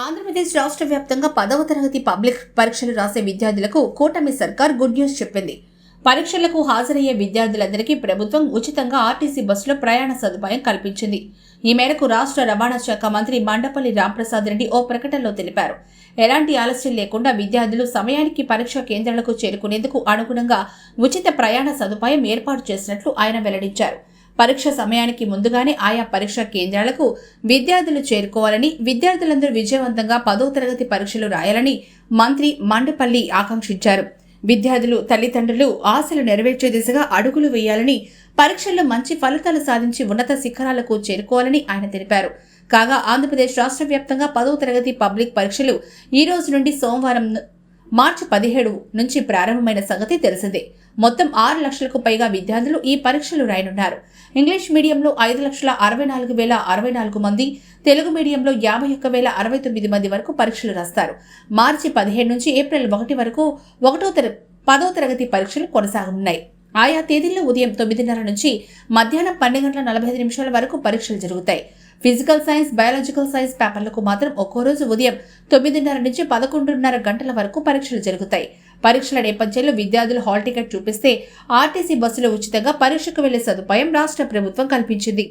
ఆంధ్రప్రదేశ్ రాష్ట్ర వ్యాప్తంగా పదవ తరగతి పబ్లిక్ పరీక్షలు రాసే విద్యార్థులకు కూటమి సర్కార్ గుడ్ న్యూస్ చెప్పింది. పరీక్షలకు హాజరయ్యే విద్యార్థులందరికీ ప్రభుత్వం ఉచితంగా ఆర్టీసీ బస్సులో ప్రయాణ సదుపాయం కల్పించింది. ఈ మేరకు రాష్ట్ర రవాణా శాఖ మంత్రి మండపల్లి రాంప్రసాద్ రెడ్డి ఓ ప్రకటనలో తెలిపారు. ఎలాంటి ఆలస్యం లేకుండా విద్యార్థులు సమయానికి పరీక్షా కేంద్రాలకు చేరుకునేందుకు అనుగుణంగా ఉచిత ప్రయాణ సదుపాయం ఏర్పాటు చేసినట్లు ఆయన వెల్లడించారు. పరీక్ష సమయానికి ముందుగానే ఆయా పరీక్షా కేంద్రాలకు విద్యార్థులు చేరుకోవాలని విద్యార్థులందరూ విజయవంతంగా పదో తరగతి పరీక్షలు రాయాలని మంత్రి మండపల్లి ఆకాంక్షించారు. విద్యార్థులు తల్లిదండ్రులు ఆశలు నెరవేర్చే దిశగా అడుగులు వేయాలని పరీక్షల్లో మంచి ఫలితాలు సాధించి ఉన్నత శిఖరాలకు చేరుకోవాలని ఆయన తెలిపారు. కాగా ఆంధ్రప్రదేశ్ రాష్ట్ర వ్యాప్తంగా పదో తరగతి పబ్లిక్ పరీక్షలు ఈ రోజు నుండి సోమవారం మార్చి పదిహేడు నుంచి ప్రారంభమైన సంగతి తెలిసిందే. మొత్తం ఆరు లక్షలకు పైగా విద్యార్థులు ఈ పరీక్షలు రాయనున్నారు. ఇంగ్లీష్ మీడియంలో ఐదు లక్షల అరవై నాలుగు వేల అరవై నాలుగు మంది తెలుగు మీడియంలో యాభై ఒక్క వేల అరవై తొమ్మిది మంది వరకు పరీక్షలు రాస్తారు. మార్చి పదిహేడు నుంచి ఏప్రిల్ ఒకటి వరకు ఒకటో తర పదో తరగతి పరీక్షలు కొనసాగనున్నాయి. ఆయా తేదీల్లో ఉదయం తొమ్మిదిన్నర నుంచి మధ్యాహ్నం పన్నెండు గంటల నలభై ఐదు నిమిషాల వరకు పరీక్షలు జరుగుతాయి. ఫిజికల్ సైన్స్ బయాలజికల్ సైన్స్ పేపర్లకు మాత్రం ఒక్కో రోజు ఉదయం తొమ్మిదిన్నర నుంచి పదకొండున్నర గంటల వరకు పరీక్షలు జరుగుతాయి. పరీక్షల నేపథ్యంలో విద్యార్థులు హాల్ టికెట్ చూపిస్తే ఆర్టీసీ బస్సులో ఉచితంగా పరీక్షకు వెళ్ళే సదుపాయం రాష్ట్ర ప్రభుత్వం కల్పించింది.